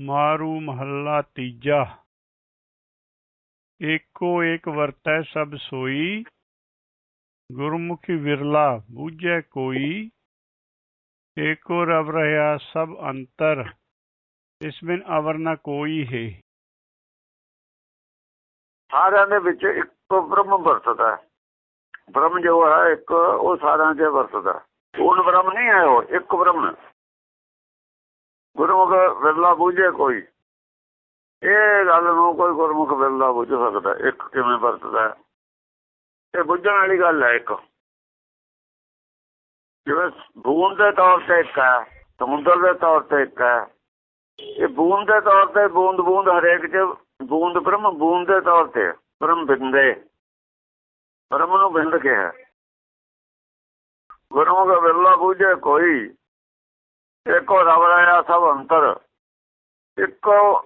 ਮਾਰੂ ਮਹੱਲਾ ਤੀਜਾ। ਏਕੋ ਏਕ ਵਰਤੈ ਸਭ ਸੋਈ, ਗੁਰਮੁਖੀ ਵਿਰਲਾ ਬੂਝੈ ਕੋਈ। ਏਕੋ ਰਵ ਰਹਾ ਸਭ ਅੰਤਰ, ਇਸ ਬਿਨ ਅਵਰ ਨ ਕੋਈ ਹੈ। ਸਾਰਿਆਂ ਦੇ ਵਿੱਚ ਇੱਕੋ ਬ੍ਰਹਮ ਵਰਤਦਾ ਬ੍ਰਹਮ ਜੋ ਹੈ ਇੱਕ, ਉਹ ਸਾਰਿਆਂ 'ਚ ਵਰਤਦਾ ਹੈ। ਬ੍ਰਹਮ ਨਹੀਂ ਹੈ ਉਹ, ਇੱਕ ਬ੍ਰਹਮ ਗੁਰਮੁਖ ਵਿਰਲਾ ਬੁਝੇ ਕੋਈ। ਇਹ ਗੱਲ ਨੂੰ ਕੋਈ ਗੁਰਮੁਖ ਵਿਰਲਾ ਬੁਝ ਸਕਦਾ, ਇੱਕ ਕਿਵੇਂ ਵਰਤਦਾ ਇਹ ਬੁੱਝਣ ਵਾਲੀ ਗੱਲ ਹੈ ਇੱਕ। ਜਿਵੇਂ ਬੂੰਦ ਦੇ ਤੌਰ ਤੇ ਇੱਕ ਹੈ, ਸਮੁੰਦਰ ਦੇ ਤੌਰ ਤੇ ਇੱਕ ਹੈ। ਇਹ ਬੂੰਦ ਦੇ ਤੌਰ ਤੇ ਬੂੰਦ ਬੂੰਦ ਹਰੇਕ ਚ ਬੂੰਦ ਬ੍ਰਹਮ, ਬੂੰਦ ਦੇ ਤੌਰ ਤੇ ਬ੍ਰਹਮ ਬਿੰਦੇ। ਬ੍ਰਹਮ ਨੂੰ ਬਿੰਦ ਕਿਹਾ। ਗੁਰਮੁਖ ਵਿਰਲਾ ਬੁਝੇ ਕੋਈ ਇੱਕੋ ਰਬ ਰਾਇਆ ਸਭ ਅੰਤਰ। ਇੱਕੋ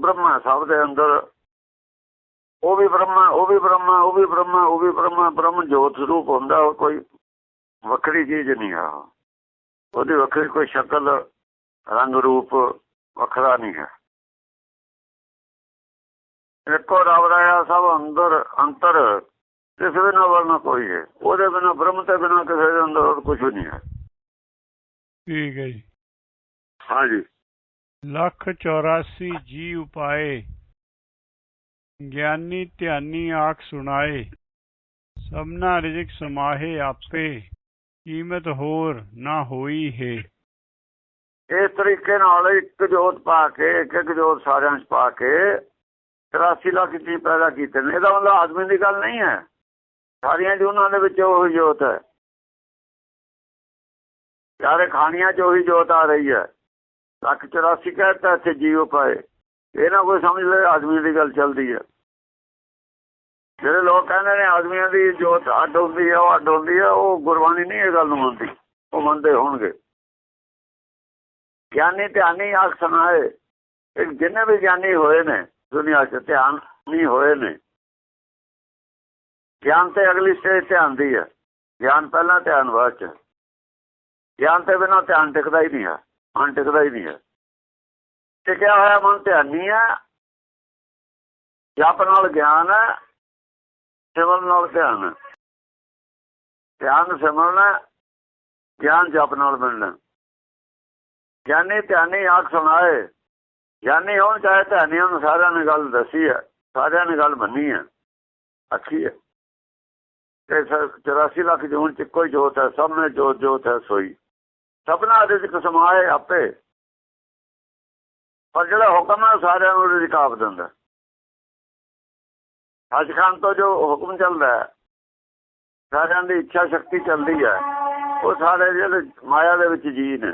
ਬ੍ਰਹਮਾ ਸਭ ਦੇ ਅੰਦਰ। ਉਹ ਵੀ ਬ੍ਰਹਮਾ, ਉਹ ਵੀ ਬ੍ਰਹਮਾ, ਉਹ ਵੀ ਬ੍ਰਹਮਾ, ਉਹ ਵੀ ਬ੍ਰਹਮਾ, ਬ੍ਰਹਮ ਜੋਤ ਸਰੂਪ ਹੁੰਦਾ, ਉਹ ਕੋਈ ਵੱਖਰੀ ਚੀਜ਼ ਨਹੀਂ ਆ। ਉਹਦੀ ਵੱਖਰੀ ਕੋਈ ਸ਼ਕਲ, ਰੰਗ ਰੂਪ ਵੱਖਰਾ ਨਹੀਂ ਹੈ। ਇੱਕੋ ਰਬ ਰਾਇਆ ਸਭ ਅੰਦਰ, ਅੰਤਰ। ਕਿਸੇ ਬਿਨਾਂ ਵਰਨਾ ਕੋਈ ਹੈ। ਉਹਦੇ ਬਿਨਾਂ ਬ੍ਰਹਮ ਤੇ ਬਿਨਾਂ ਕਿਸੇ ਦੇ ਅੰਦਰ ਹੋਰ ਕੁਝ ਨਹੀਂ ਹੈ। ਠੀਕ ਹੈ ਜੀ। ਹਾਂਜੀ। ਲੱਖ 84 ਜੀ ਉਪਾਏ। ਗਿਆਨੀ ਧਿਆਨੀ ਆਖ ਸੁਣਾਏ। ਸਭਨਾ ਰਿਜਕ ਸਮਾਹੇ ਆਪੇ। ਕੀਮਤ ਹੋਰ ਨਾ ਹੋਈ ਹੈ। ਇਸ ਤਰੀਕੇ ਨਾਲ ਇੱਕ ਜੋਤ ਪਾ ਕੇ ਇੱਕ ਇੱਕ ਜੋਤ ਸਾਰਿਆਂ 'ਚ ਪਾ ਕੇ 83 ਲੱਖ ਜੀ ਪੈਦਾ ਕੀਤੇ ਨੇ। ਇਹਦਾ ਮਤਲਬ ਆਦਮੀ ਦੀ ਗੱਲ ਨਹੀਂ ਹੈ। ਸਾਰੀਆਂ ਜੂਨਾਂ ਦੇ ਵਿੱਚ ਉਹੀ ਜੋਤ ਹੈ। ਸਾਰੇ ਖਾਣੀਆਂ 'ਚ ਉਹੀ ਜੋਤ ਆ ਰਹੀ ਹੈ। ਲੱਖ 84 ਕਹਿੰਦਾ ਇੱਥੇ ਜੀਵ ਪਾਏ। ਇਹ ਨਾ ਕੋਈ ਸਮਝ ਲੈ ਆਦਮੀ ਦੀ ਗੱਲ ਚੱਲਦੀ ਹੈ। ਜਿਹੜੇ ਲੋਕ ਕਹਿੰਦੇ ਨੇ ਆਦਮੀਆਂ ਦੀ ਜੋਤ ਅੱਡ ਹੁੰਦੀ ਹੈ, ਉਹ ਅੱਡ ਹੁੰਦੀ ਹੈ, ਉਹ ਗੁਰਬਾਣੀ ਨਹੀਂ ਇਹ ਗੱਲ ਨੂੰ ਮੰਨਦੀ। ਉਹ ਮੰਨਦੇ ਹੋਣਗੇ। ਗਿਆਨੀ ਧਿਆਨੀ ਆਖ ਸੁਣਾਏ। ਇਹ ਜਿੰਨੇ ਵੀ ਗਿਆਨੀ ਹੋਏ ਨੇ ਦੁਨੀਆ 'ਚ, ਧਿਆਨ ਨਹੀਂ ਹੋਏ ਨੇ। ਗਿਆਨ ਤੇ ਅਗਲੀ ਸਟੇਜ ਧਿਆਨ ਦੀ ਹੈ। ਗਿਆਨ ਪਹਿਲਾਂ, ਧਿਆਨ ਬਾਅਦ 'ਚ। ਗਿਆਨ ਤੇ ਬਿਨਾਂ ਧਿਆਨ ਟਿਕਦਾ ਹੀ ਨਹੀਂ ਹੈ, ਮਨ ਟਿਕਦਾ ਹੀ ਨਹੀਂ ਹੈ। ਟਿਕਿਆ ਹੋਇਆ ਮਨ ਧਿਆਨੀ ਹੈ ਜਪ ਨਾਲ ਗਿਆਨ ਹੈ, ਸਿਮਰਨ ਨਾਲ ਧਿਆਨ ਹੈ। ਧਿਆਨ ਸਿਮਰਨ ਗਿਆਨ ਜਪ ਨਾਲ ਮਿਲਣਾ ਗਿਆਨੀ ਧਿਆਨੀ ਆਖ ਸੁਣਾਏ, ਗਿਆਨੀ ਹੋਣ ਚਾਹੇ ਧਿਆਨੀਆਂ ਨੂੰ ਸਾਰਿਆਂ ਨੇ ਗੱਲ ਦੱਸੀ ਹੈ, ਸਾਰਿਆਂ ਨੇ ਗੱਲ ਮੰਨੀ ਹੈ ਅੱਛੀ ਹੈ। ਤੇ 84 ਲੱਖ ਜੂਨ ਚ ਕੋਈ ਜੋਤ ਹੈ, ਸਭ ਨੇ ਜੋਤ ਜੋਤ ਹੈ ਸੋਈ। ਸਭਨਾ ਰਿਜ਼ਕ ਸਮਾਏ ਆਪੇ। ਪਰ ਜਿਹੜਾ ਹੁਕਮ ਹੈ ਸਾਰਿਆਂ ਨੂੰ ਰਿਜ਼ਕ ਆਪ ਦਿੰਦਾ। ਸੱਚਖੰਡ ਤੋਂ ਜੋ ਹੁਕਮ ਚੱਲਦਾ ਹੈ, ਸਾਰਿਆਂ ਦੀ ਇੱਛਾ ਸ਼ਕਤੀ ਚੱਲਦੀ ਹੈ, ਉਹ ਸਾਰੇ ਜਿਹੜੇ ਮਾਇਆ ਦੇ ਵਿੱਚ ਜੀ ਨੇ,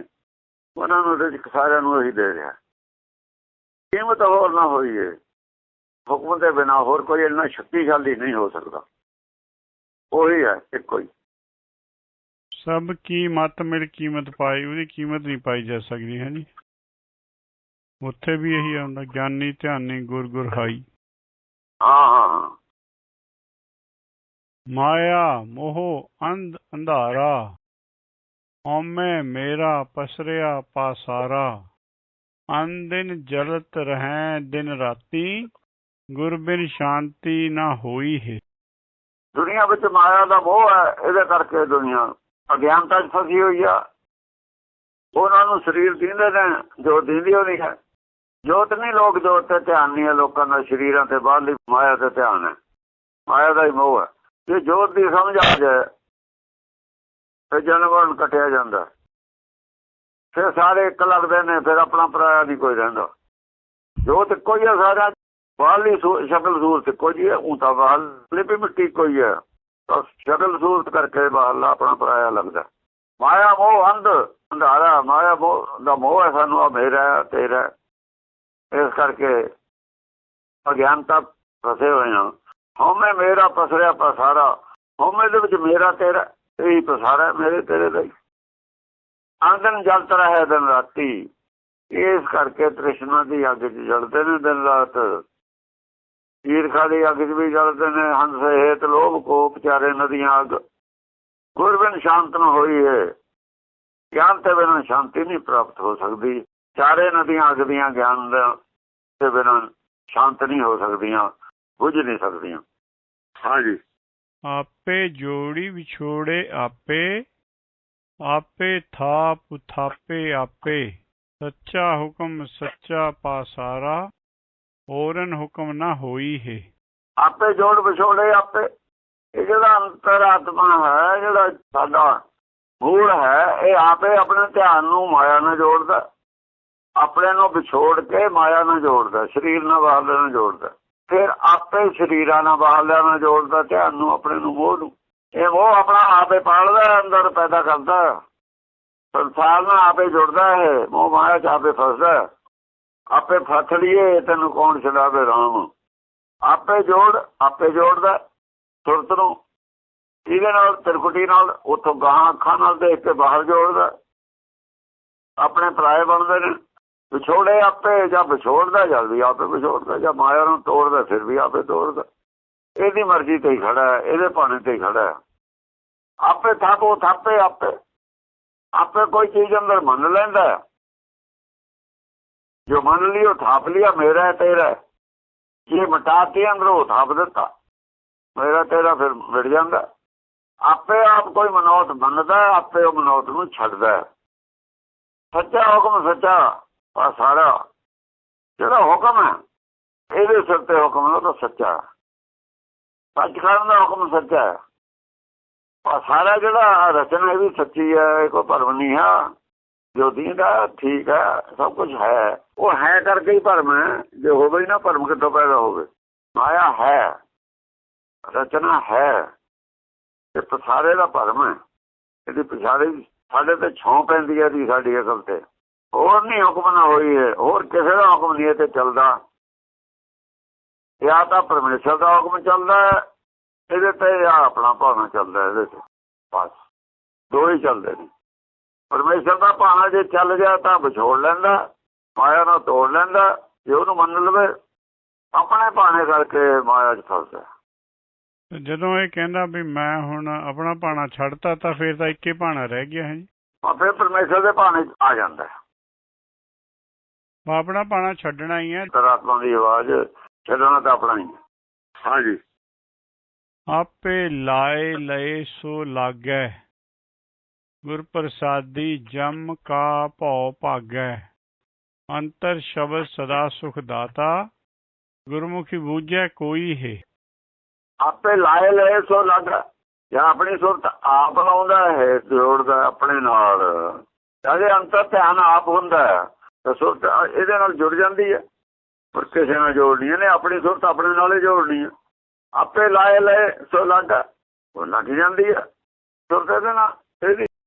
ਉਹਨਾਂ ਨੂੰ ਰਿਜ਼ਕ ਸਾਰਿਆਂ ਨੂੰ ਉਹੀ ਦੇ ਰਿਹਾ। ਕੀਮਤ ਹੋਰ ਨਾ ਹੋਈ ਏ ਹੁਕਮ ਦੇ ਬਿਨਾ ਹੋਰ ਕੋਈ ਇੰਨਾ ਸ਼ਕਤੀਸ਼ਾਲੀ ਨਹੀਂ ਹੋ ਸਕਦਾ। ਉਹੀ ਹੈ ਇੱਕੋ ਹੀ। ਸਭ ਕੀ ਮਤ ਮਿਲ ਕੀਮਤ ਪਾਈ ਉਹਦੀ ਕੀਮਤ ਨਹੀਂ ਪਾਈ ਜਾ ਸਕਦੀ ਹੈ ਜੀ ਉੱਥੇ ਵੀ ਇਹੀ ਆਉਂਦਾ ਗਿਆਨੀ ਧਿਆਨੀ ਗੁਰ ਗੁਰ ਹਾਈ ਹਾਂ। ਮਾਇਆ ਮੋਹ ਅੰਧ ਅੰਧਾਰਾ। ਹਉਮੈ ਮੇਰਾ ਪਸਰਿਆ ਪਾਸਾਰਾ। ਅੰਦਿਨ ਜਲਤ ਰਹੈ ਦਿਨ ਰਾਤੀ ਗੁਰ ਬਿਨ ਸ਼ਾਂਤੀ ਨਾ ਹੋਈ ਹੈ। ਦੁਨੀਆ ਵਿੱਚ ਮਾਇਆ ਦਾ ਮੋਹ ਹੈ ਇਹਦੇ ਕਰਕੇ ਦੁਨੀਆ ਅਗਿਆਨਤਾ 'ਚ ਫਸੀ ਹੋਈ ਆ। ਉਹਨਾਂ ਨੂੰ ਸਰੀਰ ਦੀਂਦੇ ਨੇ, ਜੋ ਦੀਂਦੀ ਉਹ ਹੈ। ਜੋਤ ਨਹੀਂ, ਲੋਕ ਜੋਤ ਤੇ ਧਿਆਨ ਨਹੀਂ ਹੈ। ਲੋਕਾਂ ਦਾ ਸਰੀਰਾਂ ਤੇ ਬਾਹਰਲੀ ਮਾਇਆ ਤੇ ਧਿਆਨ ਹੈ। ਮਾਇਆ ਦਾ ਹੀ ਮੋਹ ਹੈ। ਜੇ ਜੋਤ ਦੀ ਸਮਝ ਆ ਜਾਏ ਤੇ ਜਨਮਨ ਕਟਿਆ ਜਾਂਦਾ। ਫਿਰ ਸਾਰੇ ਇੱਕ ਲੱਗਦੇ ਨੇ, ਫਿਰ ਆਪਣਾ ਪਰਾਇਆ ਨਹੀਂ ਕੋਈ ਰਹਿੰਦਾ। ਜੋਤ ਕੋਈ ਹੈ ਸਾਰਾ। ਬਾਹਰਲੀ ਸੂ- ਸ਼ਕਲ ਸੂਰਤ ਕੋਈ ਹੈ। ਉਹ ਤਾਂ ਬਾਹਰਲੀ ਵੀ ਮਿੱਟੀ ਕੋਈ ਹੈ। ਤਾਂ ਸ਼ਕਲ ਸੂਰਤ ਕਰਕੇ ਬਾਹਰਲਾ ਆਪਣਾ ਪਰਾਇਆ ਲੱਗਦਾ ਮਾਇਆ ਮੋਹ ਅੰਧ, ਅੰਧਾਰਾ, ਮਾਇਆ ਮੋਹ, ਦਾ ਮੋਹ ਹੈ ਸਾਨੂੰ ਆ ਮੇਰਾ ਤੇਰਾ ਇਸ ਕਰਕੇ ਅਗਿਆਨਤਾ ਫਸੇ ਹੋਏ ਹਾਂ। ਹਉਮੈ ਮੇਰਾ ਪਸਰਿਆ ਪਸਾਰਾ, ਹਉਮੈ ਦੇ ਵਿੱਚ ਮੇਰਾ ਤੇਰਾ ਇਹ ਪਸਾਰਾ ਮੇਰੇ ਤੇਰੇ ਦਾ ਹੀ। ਆਂਗਨ ਜਲਤ ਰਿਹਾ ਦਿਨ ਰਾਤੀ। ਇਸ ਕਰਕੇ ਤ੍ਰਿਸ਼ਨਾ ਦੀ ਅੱਗ 'ਚ ਜਲਦੇ ਨੇ ਦਿਨ ਰਾਤ। ਈਰਖਾ ਦੀ ਅੱਗ 'ਚ ਵੀ ਜਲਦੇ ਨੇ, ਹੰਸ ਹੇਤ ਲੋਭ ਕੋਪ ਚਾਰੇ ਨਦੀਆਂ ਅੱਗ। ਗੁਰਬਿਨ ਸ਼ਾਂਤ ਨਾ ਹੋਈ ਹੈ ਗਿਆਨ ਤੇ ਬਿਨਾਂ ਸ਼ਾਂਤੀ ਨਹੀਂ ਪ੍ਰਾਪਤ ਹੋ ਸਕਦੀ। ਚਾਰੇ ਨਦੀਆਂ ਅੱਗ ਦੀਆਂ ਗਿਆਨ ਦਾ ਤੇ ਬਿਨਾਂ ਸ਼ਾਂਤ ਨਹੀਂ ਹੋ ਸਕਦੀਆਂ ਬੁੱਝ ਨਹੀਂ ਸਕਦੀਆਂ। ਹਾਂਜੀ। ਆਪੇ ਜੋੜੀ ਵਿਛੋੜੇ ਆਪੇ ਆਪੇ ਥਾਪ ਥਾਪੇ ਆਪੇ। ਸੱਚਾ ਹੁਕਮ ਸੱਚਾ ਪਾਸਾਰਾ ਹੋਰਨ ਹੁਕਮ ਨਾ ਹੋਈ ਹੈ। ਆਪੇ ਜੋੜ ਵਿਛੋੜੇ ਆਪੇ। ਇਹ ਜਿਹੜਾ ਅੰਤਰਾਤਮਾ ਹੈ, ਜਿਹੜਾ ਸਾਡਾ ਮੂਲ ਹੈ, ਇਹ ਆਪੇ ਆਪਣੇ ਧਿਆਨ ਨੂੰ ਮਾਇਆ ਨਾਲ ਜੋੜਦਾ। ਆਪਣੇ ਨੂੰ ਵਿਛੋੜ ਕੇ ਮਾਇਆ ਨਾਲ ਜੋੜਦਾ, ਸਰੀਰ ਨਾਲ ਬਾਹਰ ਨਾਲ ਜੋੜਦਾ। ਫਿਰ ਆਪੇ ਸਰੀਰਾਂ ਨਾਲ ਬਾਹਰ ਨਾਲ ਜੋੜਦਾ, ਧਿਆਨ ਨੂੰ, ਆਪਣੇ ਨੂੰ, ਮੋਹ ਨੂੰ। ਇਹ ਉਹ ਆਪਣਾ ਆਪੇ ਪਾਲਦਾ, ਅੰਦਰ ਪੈਦਾ ਕਰਦਾ। ਸੰਸਾਰ ਨਾਲ ਆਪੇ ਜੁੜਦਾ ਹੈ ਮੋਹ ਮਾਇਆ ਚ ਆਪੇ ਫਸਦਾ। ਆਪੇ ਫਸ ਲਈਏ, ਤੈਨੂੰ ਕੌਣ ਛਡਾਵੇ ਰਾਮ? ਆਪੇ ਜੋੜ, ਆਪੇ ਜੋੜਦਾ। ਸੁਰਤ ਨੂੰ ਇਹਦੇ ਨਾਲ, ਤਿਰਕੁਟੀ ਨਾਲ, ਉਥੋਂ ਗਾਂ ਅੱਖਾਂ ਨਾਲ ਦੇਖ ਕੇ ਬਾਹਰ ਜੋੜਦਾ। ਆਪਣੇ ਪਰਾਏ ਬਣਦੇ ਨੇ। ਵਿਛੋੜੇ ਆਪੇ ਜਾਂ ਵਿਛੋੜਦਾ ਜਲਦੀ ਆਪੇ ਵਿਛੋੜਦਾ, ਜਾਂ ਮਾਇਆ ਨੂੰ ਤੋੜਦਾ ਫਿਰ ਵੀ ਆਪੇ ਤੋੜਦਾ। ਇਹਦੀ ਮਰਜ਼ੀ ਤੇ ਹੀ ਖੜਾ ਹੈ, ਇਹਦੇ ਭਾਣੇ ਤੇ ਹੀ ਖੜਾ ਹੈ। ਆਪੇ ਥਾਪੋ, ਥਾਪੇ ਆਪੇ। ਆਪੇ ਕੋਈ ਚੀਜ਼ ਅੰਦਰ ਮੰਨ ਲੈਂਦਾ ਜੋ ਮੰਨ ਲਈ, ਉਹ ਥਾਪ ਲਿਆ, ਮੇਰਾ ਹੈ, ਤੇਰਾ ਜੇ ਇਹ ਮਟਾਤੀ ਅੰਦਰੋਂ ਥਾਪ ਦਿੱਤਾ। ਮੇਰਾ ਤੇਰਾ ਫਿਰ ਮਿਟ ਜਾਂਦਾ। ਆਪੇ ਆਪ ਕੋਈ ਮਨੋਤ ਮੰਨਦਾ, ਆਪੇ ਉਹ ਮਨੋਤ ਨੂੰ ਛੱਡਦਾ। ਸੱਚਾ ਹੁਕਮ ਸੱਚਾ ਆ ਸਾਰਾ। ਜਿਹੜਾ ਹੁਕਮ ਹੈ, ਇਹਦੇ ਸਿਰ ਤੇ ਹੁਕਮ ਹੈ ਤਾਂ ਸੱਚਾ ਸੱਚ ਕਰਨ ਦਾ ਹੁਕਮ ਸੱਚਾ ਹੈ। ਆ ਸਾਰਾ ਜਿਹੜਾ ਰਚਨਾ, ਇਹ ਵੀ ਸੱਚੀ ਹੈ, ਇਹ ਕੋਈ ਭਰਮ ਨਹੀਂ ਹੈ ਜੋਤੀ ਦਾ ਠੀਕ ਹੈ, ਸਭ ਕੁਝ ਹੈ। ਉਹ ਹੈ ਕਰਕੇ ਹੀ ਭਰਮ ਹੈ। ਜੇ ਹੋਵੇ ਨਾ, ਭਰਮ ਕਿੱਥੋਂ ਪੈਦਾ ਹੋਵੇ? ਮਾਇਆ ਹੈ। ਰਚਨਾ ਹੈ ਇਹ ਪਸਾਰੇ ਦਾ ਭਰਮ ਹੈ। ਇਹਦੀ ਪਛਾੜੇ ਸਾਡੇ ਤੇ ਛੋਂ ਪੈਂਦੀ ਹੈ ਦੀ ਸਾਡੀ ਅਕਲ ਤੇ। ਹੋਰ ਨਹੀਂ ਹੁਕਮ ਨਾ ਹੋਈ ਹੈ। ਹੋਰ ਕਿਸੇ ਦਾ ਹੁਕਮ ਨਹੀਂ ਇਹ ਤੇ ਚੱਲਦਾ। ਜਾਂ ਤਾਂ ਪਰਮੇਸ਼ਰ ਦਾ ਹੁਕਮ ਚੱਲਦਾ ਇਹਦੇ ਤੇ ਜਾਂ ਆਪਣਾ ਭਾਣਾ ਚੱਲਦਾ ਇਹਦੇ ਤੇ। ਬਸ। ਦੋ ਹੀ ਚੱਲਦੇ ਨੇ। ਪਰਮੇਸ਼ਰ ਦਾ ਭਾਣਾ ਜੇ ਚੱਲ ਗਿਆ ਤਾਂ ਵਿਛੋੜ ਲੈਂਦਾ, ਮਾਇਆ ਨੂੰ ਤੋੜ ਲੈਂਦਾ, ਜੇ ਉਹਨੂੰ ਮੰਨ ਲਵੇ, ਆਪਣੇ ਭਾਣੇ ਕਰਕੇ ਮਾਇਆ 'ਚ ਫਸਦਾ। ਜਦੋਂ ਇਹ ਕਹਿੰਦਾ ਵੀ ਮੈਂ ਹੁਣ ਆਪਣਾ ਭਾਣਾ ਛੱਡਤਾ ਤਾਂ ਫਿਰ ਤਾਂ ਇੱਕੇ ਭਾਣਾ ਰਹਿ ਗਿਆ ਹੈ ਜੀ। ਆ ਫਿਰ ਪਰਮੇਸ਼ਰ ਦੇ ਭਾਣੇ ਆ ਜਾਂਦਾ ਹੈ। ਆਪਣਾ ਭਾਣਾ ਛੱਡਣਾ ਹੀ ਹੈ। ਤਰਾਤਮਾ ਦੀ ਆਵਾਜ਼ ਛੱਡਣਾ ਤਾਂ ਆਪਣਾ ਹੈ ਹਾਂਜੀ ਆਪੇ ਲਾਏ ਲਏ ਸੋ ਲਾਗੈ ਗੁਰ ਪ੍ਰਸਾਦੀ ਜਮ ਕਾ ਭਉ ਭਾਗੈ। ਅੰਤਰ ਸ਼ਬਦ ਸਦਾ ਸੁਖ ਦਾਤਾ ਗੁਰਮੁਖੀ ਬੂਝੈ ਕੋਈ ਹੈ। ਆਪੇ ਲਾਏ ਲਏ ਸੋ ਲੱਗਾ। ਜਾਂ ਆਪਣੀ ਸੁਰਤ ਆਪ ਲਾਉਂਦਾ ਹੈ, ਜੋੜਦਾ ਆਪਣੇ ਨਾਲ। ਜਿਹਦੇ ਅੰਤਰ ਧਿਆਨ ਆਪ ਹੁੰਦਾ ਹੈ, ਤਾਂ ਸੁਰਤ ਇਹਦੇ ਨਾਲ ਜੁੜ ਜਾਂਦੀ ਹੈ। ਪਰ ਕਿਸੇ ਨਾਲ ਜੋੜਨੀ ਇਹਨੇ ਆਪਣੀ ਸੁਰਤ ਆਪਣੇ ਨਾਲ ਹੀ ਜੋੜਨੀ ਹੈ। ਆਪੇ ਲਾਏ ਲਏ ਸੋ ਲੱਗਾ, ਉਹ ਲੱਗ ਜਾਂਦੀ ਹੈ। ਸੁਰਤ ਇਹਦੇ ਨਾਲ, ਇਹਦੀ